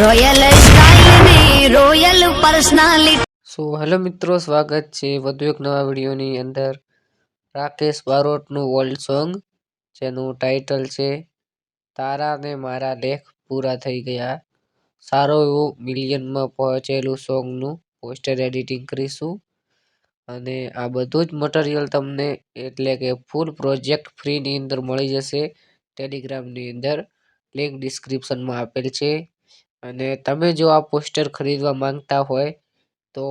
Royal style royal personality so hello મિત્રો, સ્વાગત છે વધુ એક નવા વિડીયોની અંદર. રાકેશ બારોટનું ઓલ્ડ સોંગ જેનું ટાઇટલ છે, તારા ને મારા લેખ પૂરા થઈ ગયા. સારો એવું મિલિયનમાં પહોંચેલું સોંગનું પોસ્ટર એડિટિંગ કરીશું. અને આ બધું જ મટીરિયલ તમને એટલે કે ફૂલ પ્રોજેક્ટ ફ્રીની અંદર મળી જશે. ટેલિગ્રામની અંદર લિંક ડિસ્ક્રિપ્શનમાં આપેલ છે. અને તમે જો આ પોસ્ટર ખરીદવા માંગતા હોય, તો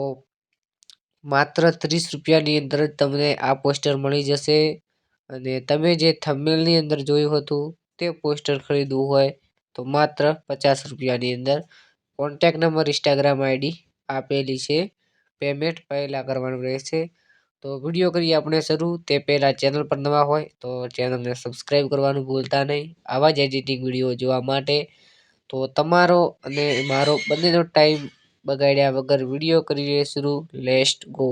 માત્ર ત્રીસ રૂપિયાની અંદર જ તમને આ પોસ્ટર મળી જશે. અને તમે જે થંબનેલની અંદર જોયું હતું, તે પોસ્ટર ખરીદવું હોય, તો માત્ર પચાસ રૂપિયાની અંદર. કોન્ટેક નંબર ઇન્સ્ટાગ્રામ આઈડી આપેલી છે. પેમેન્ટ પહેલાં કરવાનું રહેશે. તો વીડિયો કરીએ આપણે શરૂ. તે પહેલાં ચેનલ પર નવા હોય, તો ચેનલને સબસ્ક્રાઈબ કરવાનું ભૂલતા નહીં. આવા જ એડિટિંગ વીડિયો જોવા માટે તો તમારો અને મારો બંનેનો ટાઈમ બગાડ્યા વગર વીડિયો કરીએ શરૂ. લેસ્ટ ગો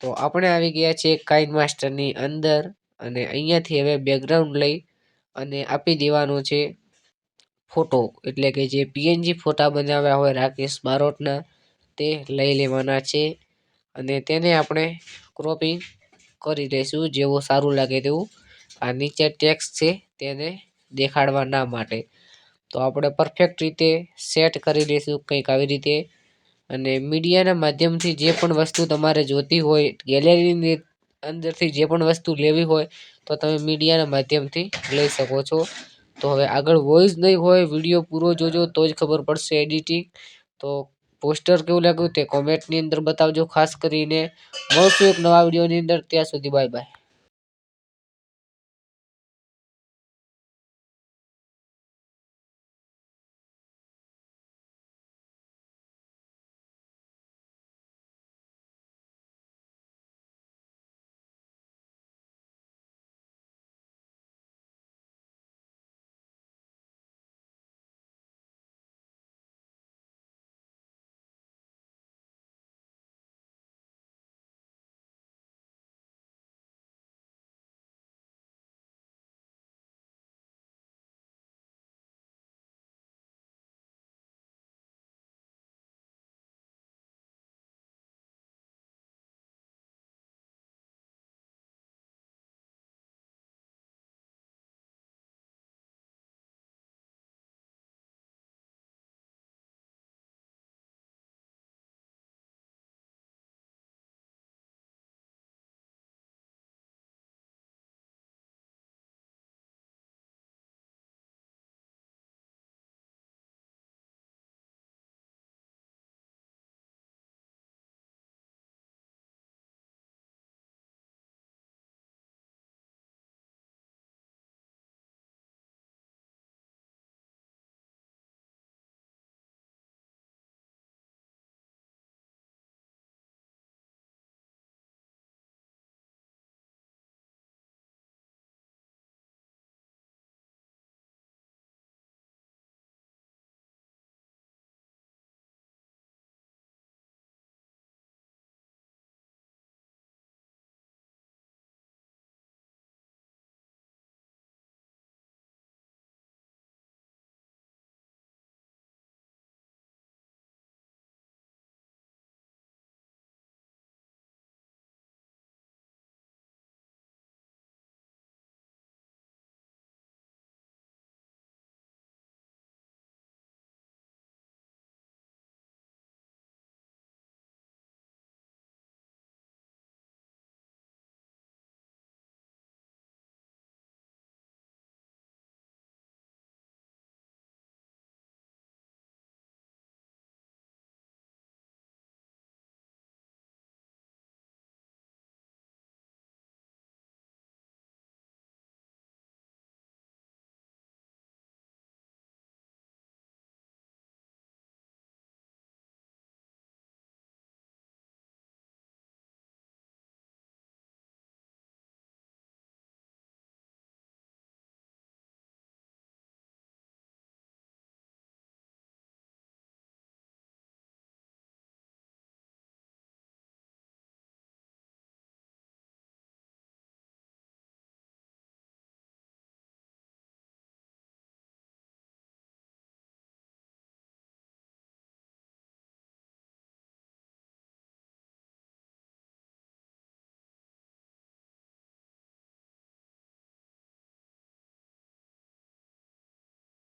તો આપણે આવી ગયા છીએ કાઇન માસ્ટરની અંદર અને અહીંયાથી હવે બેકગ્રાઉન્ડ લઈ અને આપી દેવાનો છે ફોટો. એટલે કે જે પીએનજી ફોટા બનાવ્યા હોય રાકેશ બારોટના તે લઈ લેવાના છે અને તેને આપણે ક્રોપિંગ કરી લઈશું જેવું સારું લાગે તેવું. આ નીચે ટેક્સ છે તેને દેખાડવાના માટે. તો આપણે પરફેક્ટ રીતે સેટ કરી લઈશું કંઈક આવી રીતે. અને મીડિયાના માધ્યમથી જે પણ વસ્તુ તમારે જોતી હોય ગેલેરીની અંદરથી જે પણ વસ્તુ લેવી હોય, તો તમે મીડિયાના માધ્યમથી લઈ શકો છો. તો હવે આગળ વોઇસ નહીં હોય, વીડિયો પૂરો જોજો, તો જ ખબર પડશે એડિટિંગ તો પોસ્ટર કેવું લાગ્યું તે કોમેન્ટની અંદર બતાવજો, ખાસ કરીને. મળશું એક નવા વિડીયોની અંદર, ત્યાં સુધી બાય બાય